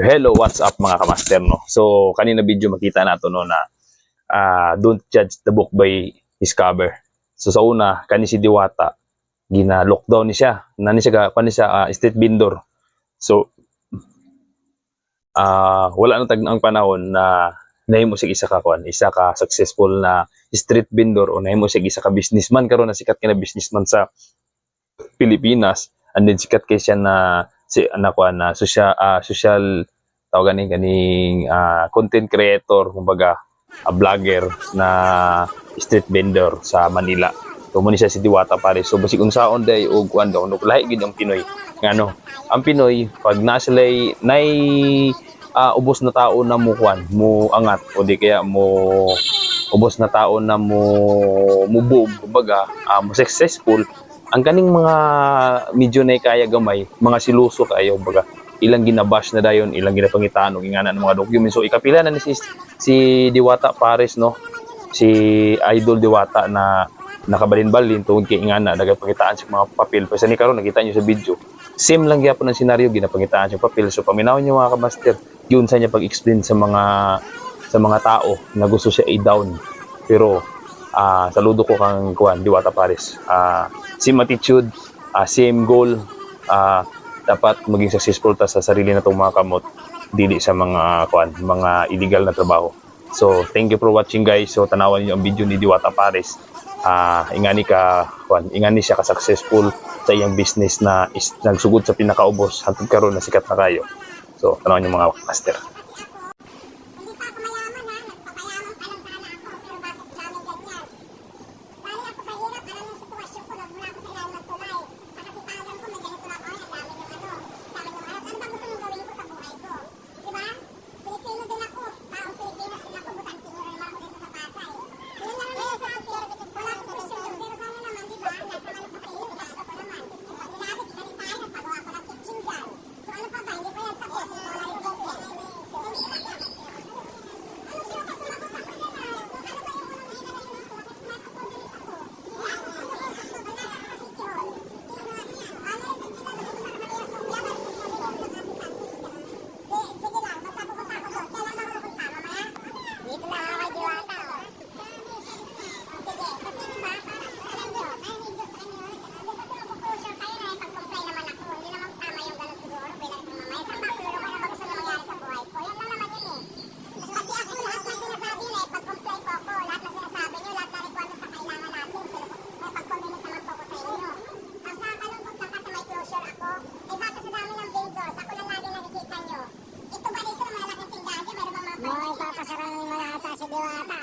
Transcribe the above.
Hello, what's up mga kamaster no? So, kanina video makita nato no na ah, don't judge the book by his cover. So sa una, kani si Diwata gina lockdown ni siya. Nani siya kani siya ah, street vendor. So ah wala na tag ang panahon na nahimo siya isa ka kwan, isa ka successful na street vendor o nahimo siya isa ka businessman karon na sikat ka na businessman sa Pilipinas and then sikat kay siya na si anak ko na social ah, social tawag gani ganing ah, content creator kumbaga a vlogger na street vendor sa Manila. So mo ni siya si Diwata Pares so basig unsaon day og kuan daw no lahi gid ang Pinoy. Ngano ang Pinoy pag nasilay nay ah, ubos na tao na mo kuan mo angat o di kaya mo ubos na tao na mo boom kumbaga ah, mo successful ang kaning mga medyo na kaya gamay, mga siluso kayo, baga, ilang ginabash na dayon, ilang ginapangitaan, o ingana ng mga documents. So, ikapila na ni si, si Diwata Pares, no? Si Idol Diwata na nakabalin-balin tungod kay ingana, nagapangitaan sa mga papel. Pero ni karon nakita niyo sa video, same lang gyapon ang senaryo, ginapangitaan sa papel. So, paminawon niyo mga kamaster, yun sa niya pag-explain sa mga sa mga tao na gusto siya i-down. Pero, ah saludo ko kang kuan Diwata Pares. Ah same attitude, ah, same goal, ah dapat maging successful ta sa sarili na mga kamot dili sa mga kuan, mga illegal na trabaho. So, thank you for watching guys. So, tanawan niyo ang video ni Diwata Pares. Ah, ingani ka kuan, ingani siya ka successful sa iyang business na is, nagsugod sa pinakaubos hangtod karon na sikat na kayo. So, tanawan niyo mga master. Dewasa.